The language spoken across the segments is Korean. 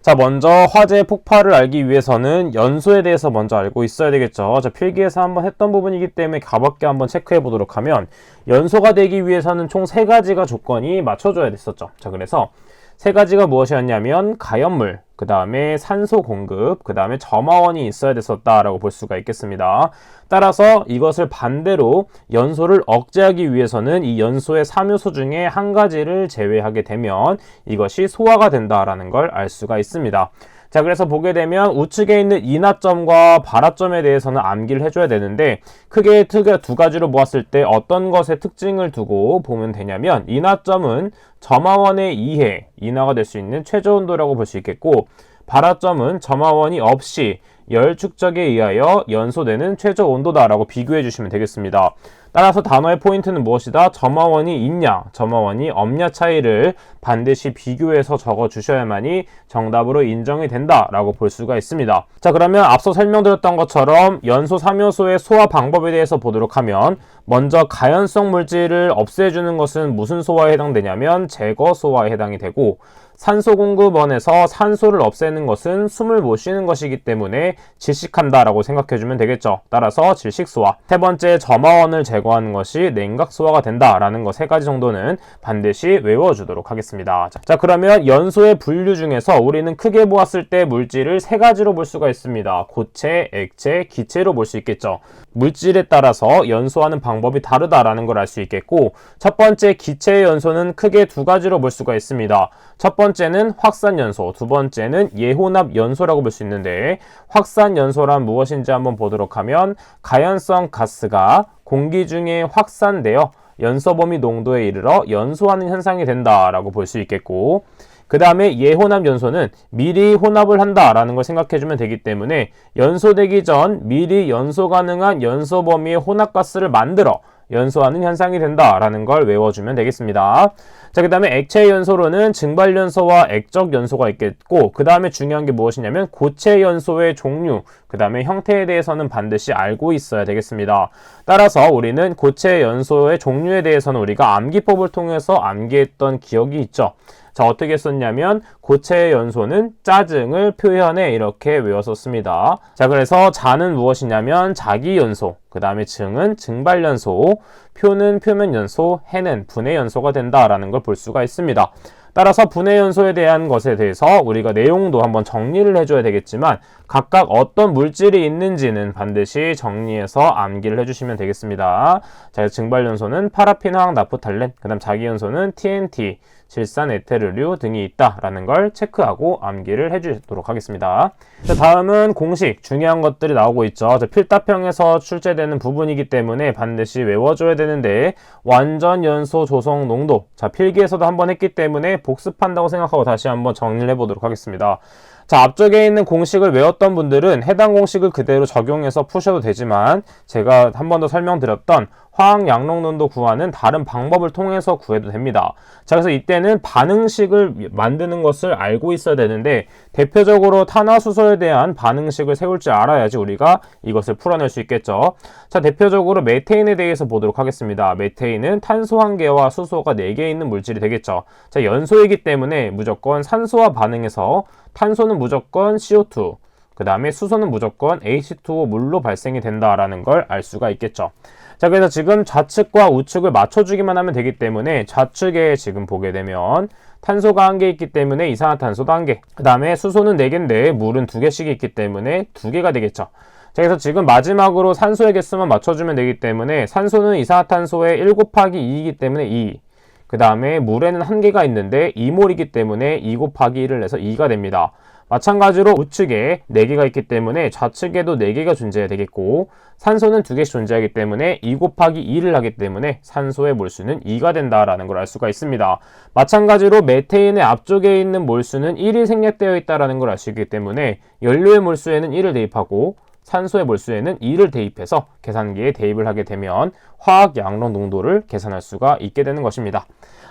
자, 먼저 화재 폭발을 알기 위해서는 연소에 대해서 먼저 알고 있어야 되겠죠. 자, 필기에서 한번 했던 부분이기 때문에 가볍게 한번 체크해 보도록 하면 연소가 되기 위해서는 총 세 가지가 조건이 맞춰줘야 됐었죠. 자, 그래서 세 가지가 무엇이었냐면 가연물, 그 다음에 산소 공급, 그 다음에 점화원이 있어야 됐었다라고 볼 수가 있겠습니다. 따라서 이것을 반대로 연소를 억제하기 위해서는 이 연소의 3요소 중에 한 가지를 제외하게 되면 이것이 소화가 된다라는 걸 알 수가 있습니다. 자, 그래서 보게 되면 우측에 있는 인하점과 발하점에 대해서는 암기를 해줘야 되는데 크게 두 가지로 모았을 때 어떤 것의 특징을 두고 보면 되냐면 인하점은 점화원의 이해, 인하가 될 수 있는 최저 온도라고 볼 수 있겠고 발하점은 점화원이 없이 열 축적에 의하여 연소되는 최저 온도다라고 비교해 주시면 되겠습니다. 따라서 단어의 포인트는 무엇이다? 점화원이 있냐, 점화원이 없냐 차이를 반드시 비교해서 적어 주셔야만이 정답으로 인정이 된다라고 볼 수가 있습니다. 자, 그러면 앞서 설명드렸던 것처럼 연소 3요소의 소화 방법에 대해서 보도록 하면 먼저 가연성 물질을 없애주는 것은 무슨 소화에 해당되냐면 제거 소화에 해당이 되고 산소 공급원에서 산소를 없애는 것은 숨을 못 쉬는 것이기 때문에 질식한다라고 생각해주면 되겠죠. 따라서 질식소화. 세 번째 점화원을 제거하는 것이 냉각소화가 된다라는 것 세 가지 정도는 반드시 외워주도록 하겠습니다. 자, 그러면 연소의 분류 중에서 우리는 크게 보았을 때 물질을 세 가지로 볼 수가 있습니다. 고체, 액체, 기체로 볼 수 있겠죠. 물질에 따라서 연소하는 방법이 다르다라는 걸 알 수 있겠고 첫 번째 기체의 연소는 크게 두 가지로 볼 수가 있습니다. 첫 번째 는 확산 연소, 두 번째는 예혼합 연소라고 볼 수 있는데 확산 연소란 무엇인지 한번 보도록 하면 가연성 가스가 공기 중에 확산되어 연소 범위 농도에 이르러 연소하는 현상이 된다라고 볼 수 있겠고 그 다음에 예혼합 연소는 미리 혼합을 한다라는 걸 생각해주면 되기 때문에 연소되기 전 미리 연소 가능한 연소 범위의 혼합가스를 만들어 연소하는 현상이 된다라는 걸 외워주면 되겠습니다. 자, 그 다음에 액체 연소로는 증발 연소와 액적 연소가 있겠고, 그 다음에 중요한 게 무엇이냐면 고체 연소의 종류, 그 다음에 형태에 대해서는 반드시 알고 있어야 되겠습니다. 따라서 우리는 고체 연소의 종류에 대해서는 우리가 암기법을 통해서 암기했던 기억이 있죠. 자, 어떻게 썼냐면 고체 연소는 짜증을 표현해 이렇게 외웠었습니다. 자, 그래서 자는 무엇이냐면 자기 연소, 그 다음에 증은 증발 연소, 표는 표면 연소, 해는 분해 연소가 된다라는 걸 볼 수가 있습니다. 따라서 분해 연소에 대한 것에 대해서 우리가 내용도 한번 정리를 해줘야 되겠지만 각각 어떤 물질이 있는지는 반드시 정리해서 암기를 해주시면 되겠습니다. 자, 증발 연소는 파라핀, 화학, 나프탈렌, 그 다음 자기 연소는 TNT, 질산, 에테르류 등이 있다라는 걸 체크하고 암기를 해주도록 하겠습니다. 자, 다음은 공식, 중요한 것들이 나오고 있죠. 자, 필답형에서 출제되는 부분이기 때문에 반드시 외워줘야 되는데 완전 연소 조성 농도, 자 필기에서도 한번 했기 때문에 복습한다고 생각하고 다시 한번 정리를 해보도록 하겠습니다. 자, 앞쪽에 있는 공식을 외웠던 분들은 해당 공식을 그대로 적용해서 푸셔도 되지만 제가 한 번 더 설명드렸던 화학 양록론도 구하는 다른 방법을 통해서 구해도 됩니다. 자, 그래서 이때는 반응식을 만드는 것을 알고 있어야 되는데 대표적으로 탄화수소에 대한 반응식을 세울 줄 알아야지 우리가 이것을 풀어낼 수 있겠죠. 자, 대표적으로 메테인에 대해서 보도록 하겠습니다. 메테인은 탄소 한 개와 수소가 4개 있는 물질이 되겠죠. 자, 연소이기 때문에 무조건 산소와 반응해서 탄소는 무조건 CO2, 그 다음에 수소는 무조건 H2O 물로 발생이 된다라는 걸 알 수가 있겠죠. 자, 그래서 지금 좌측과 우측을 맞춰주기만 하면 되기 때문에 좌측에 지금 보게 되면 탄소가 한 개 있기 때문에 이산화탄소도 한 개. 그 다음에 수소는 네 개인데 물은 두 개씩 있기 때문에 두 개가 되겠죠. 자, 그래서 지금 마지막으로 산소의 개수만 맞춰주면 되기 때문에 산소는 이산화탄소의 1 곱하기 2이기 때문에 2. 그 다음에 물에는 한 개가 있는데 2몰이기 때문에 2 곱하기 1을 내서 2가 됩니다. 마찬가지로 우측에 4개가 있기 때문에 좌측에도 4개가 존재해야 되겠고 산소는 2개씩 존재하기 때문에 2 곱하기 2를 하기 때문에 산소의 몰수는 2가 된다라는 걸 알 수가 있습니다. 마찬가지로 메테인의 앞쪽에 있는 몰수는 1이 생략되어 있다라는 걸 있기 때문에 연료의 몰수에는 1을 대입하고 산소의 몰수에는 2를 대입해서 계산기에 대입을 하게 되면 화학 양론 농도를 계산할 수가 있게 되는 것입니다.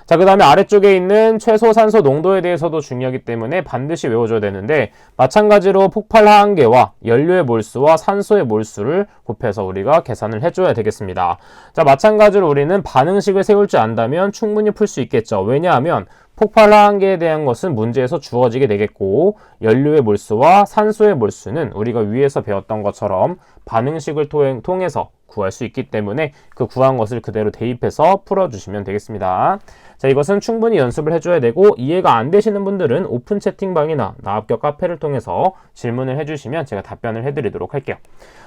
자, 그 다음에 아래쪽에 있는 최소 산소 농도에 대해서도 중요하기 때문에 반드시 외워줘야 되는데 마찬가지로 폭발 하한계와 연료의 몰수와 산소의 몰수를 곱해서 우리가 계산을 해줘야 되겠습니다. 자, 마찬가지로 우리는 반응식을 세울 줄 안다면 충분히 풀 수 있겠죠. 왜냐하면 게 대한 것은 문제에서 주어지게 되겠고 연료의 몰수와 산소의 몰수는 우리가 위에서 배웠던 것처럼 반응식을 통해- 통해서 구할 수 있기 때문에 그 구한 것을 그대로 대입해서 풀어주시면 되겠습니다. 자, 이것은 충분히 연습을 해줘야 되고 이해가 안 되시는 분들은 오픈 채팅방이나 나합격 카페를 통해서 질문을 해주시면 제가 답변을 해드리도록 할게요.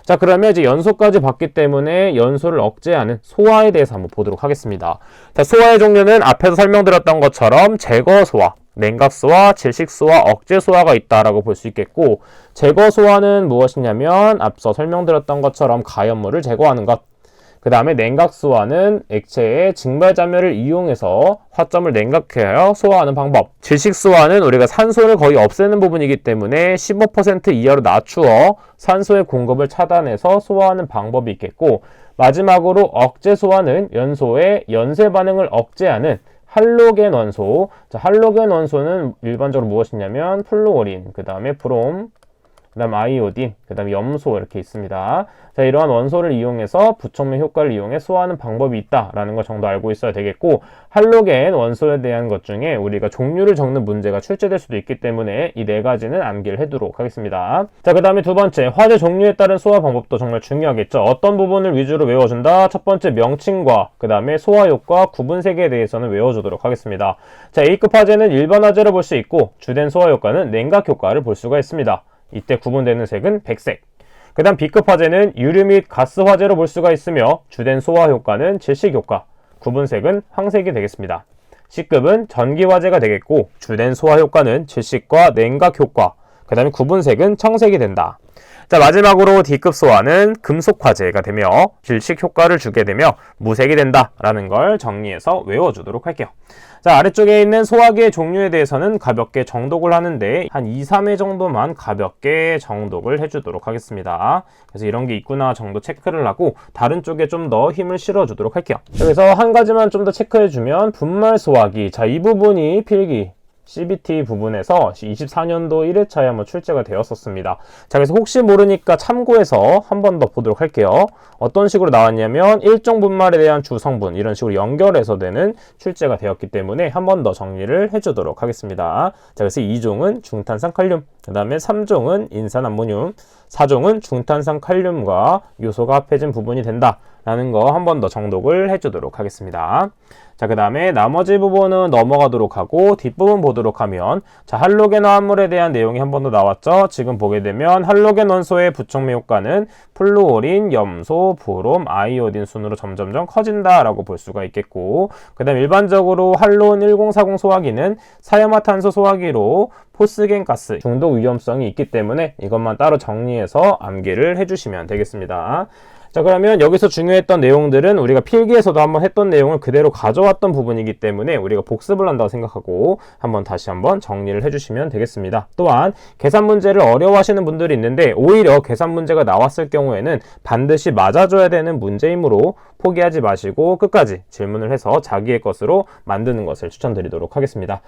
자, 그러면 이제 연소까지 봤기 때문에 연소를 억제하는 소화에 대해서 한번 보도록 하겠습니다. 자, 소화의 종류는 앞에서 설명드렸던 것처럼 제거 소화, 냉각 소화, 질식 소화, 억제 소화가 있다라고 볼 수 있겠고 제거 소화는 무엇이냐면 앞서 설명드렸던 것처럼 가연물을 제거하는 것. 그 다음에 냉각 소화는 액체의 증발자멸을 이용해서 화점을 냉각하여 소화하는 방법. 질식 소화는 우리가 산소를 거의 없애는 부분이기 때문에 15% 이하로 낮추어 산소의 공급을 차단해서 소화하는 방법이 있겠고 마지막으로 억제 소화는 연소의 연쇄 반응을 억제하는 할로겐 원소. 자, 할로겐 원소는 일반적으로 무엇이냐면 플루오린, 그 다음에 브롬, 그 다음 아이오딘, 그 다음에 염소 이렇게 있습니다. 자, 이러한 원소를 이용해서 부촉면 효과를 이용해 소화하는 방법이 있다라는 것 정도 알고 있어야 되겠고 할로겐 원소에 대한 것 중에 우리가 종류를 적는 문제가 출제될 수도 있기 때문에 이 네 가지는 암기를 해두도록 하겠습니다. 자, 그 다음에 두 번째 화재 종류에 따른 소화 방법도 정말 중요하겠죠. 어떤 부분을 위주로 외워준다? 첫 번째 명칭과 그 다음에 소화 효과 구분색에 대해서는 외워주도록 하겠습니다. 자, A급 화재는 일반 화재로 볼 수 있고 주된 소화 효과는 냉각 효과를 볼 수가 있습니다. 이때 구분되는 색은 백색. 그 다음 B급 화재는 유류 및 가스 화재로 볼 수가 있으며 주된 소화 효과는 질식 효과, 구분색은 황색이 되겠습니다. C급은 전기 화재가 되겠고 주된 소화 효과는 질식과 냉각 효과, 그 다음에 구분색은 청색이 된다. 자 마지막으로 D급 소화는 금속 화재가 되며 질식 효과를 주게 되며 무색이 된다라는 걸 정리해서 외워주도록 할게요. 자 아래쪽에 있는 소화기의 종류에 대해서는 가볍게 정독을 하는데 한 2, 3회 정도만 가볍게 정독을 해주도록 하겠습니다. 그래서 이런 게 있구나 정도 체크를 하고 다른 쪽에 좀 더 힘을 실어주도록 할게요. 그래서 한 가지만 좀 더 체크해주면 분말 소화기 자 이 부분이 필기 CBT 부분에서 24년도 1회차에 한번 출제가 되었었습니다. 자, 그래서 혹시 모르니까 참고해서 한 번 더 보도록 할게요. 어떤 식으로 나왔냐면 일종 분말에 대한 주성분 이런 식으로 연결해서 되는 출제가 되었기 때문에 한 번 더 정리를 해주도록 하겠습니다. 자, 그래서 2종은 중탄산 칼륨, 그 다음에 3종은 인산 암모늄, 4종은 중탄산 칼륨과 요소가 합해진 부분이 된다 라는 거 한 번 더 정독을 해주도록 하겠습니다. 자, 그 다음에 나머지 부분은 넘어가도록 하고 뒷부분 보도록 하면 자, 할로겐 화합물에 대한 내용이 한 번 더 나왔죠. 지금 보게 되면 할로겐 원소의 부촉매 효과는 플루오린, 염소, 브롬, 아이오딘 순으로 점점점 커진다라고 볼 수가 있겠고 그 다음 일반적으로 할론 1040 소화기는 사염화탄소 소화기로 포스겐 가스 중독 위험성이 있기 때문에 이것만 따로 정리해서 암기를 해주시면 되겠습니다. 자 그러면 여기서 중요했던 내용들은 우리가 필기에서도 한번 했던 내용을 그대로 가져왔던 부분이기 때문에 우리가 복습을 한다고 생각하고 한번 다시 한번 정리를 해주시면 되겠습니다. 또한 계산 문제를 어려워하시는 분들이 있는데 오히려 계산 문제가 나왔을 경우에는 반드시 맞아줘야 되는 문제이므로 포기하지 마시고 끝까지 질문을 해서 자기의 것으로 만드는 것을 추천드리도록 하겠습니다.